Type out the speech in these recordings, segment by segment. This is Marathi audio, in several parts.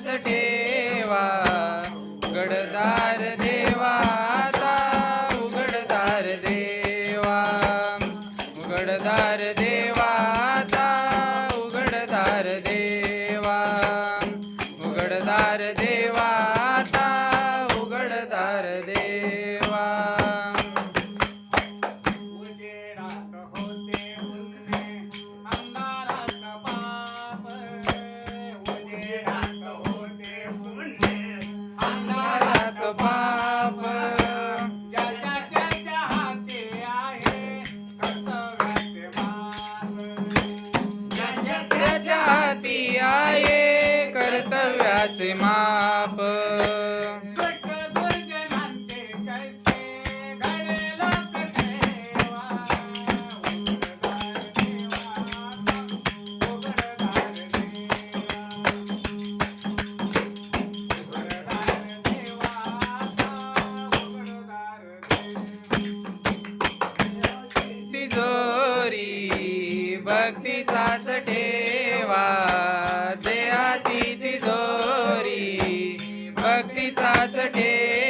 मनात ठेवा गडदार देवा उघडदार देवा. उघडदार देवा उघडदार देवा. उघडदार हाती आये कर्तव्याचे माप. भक्तीचाच ठेवा. देहाती तिजोरी भक्तीचाच ठेवा.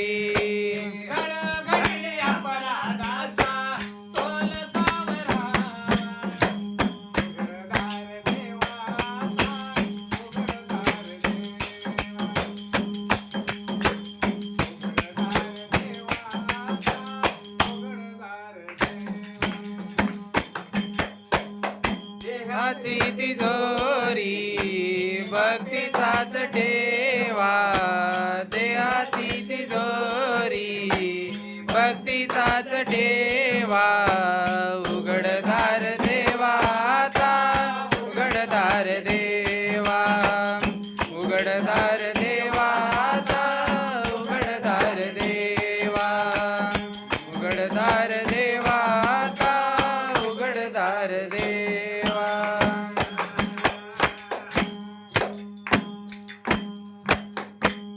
हाती तिजोरी भक्तीचाच ठेवा. देहाती तिजोरी भक्तीचाच ठेवा.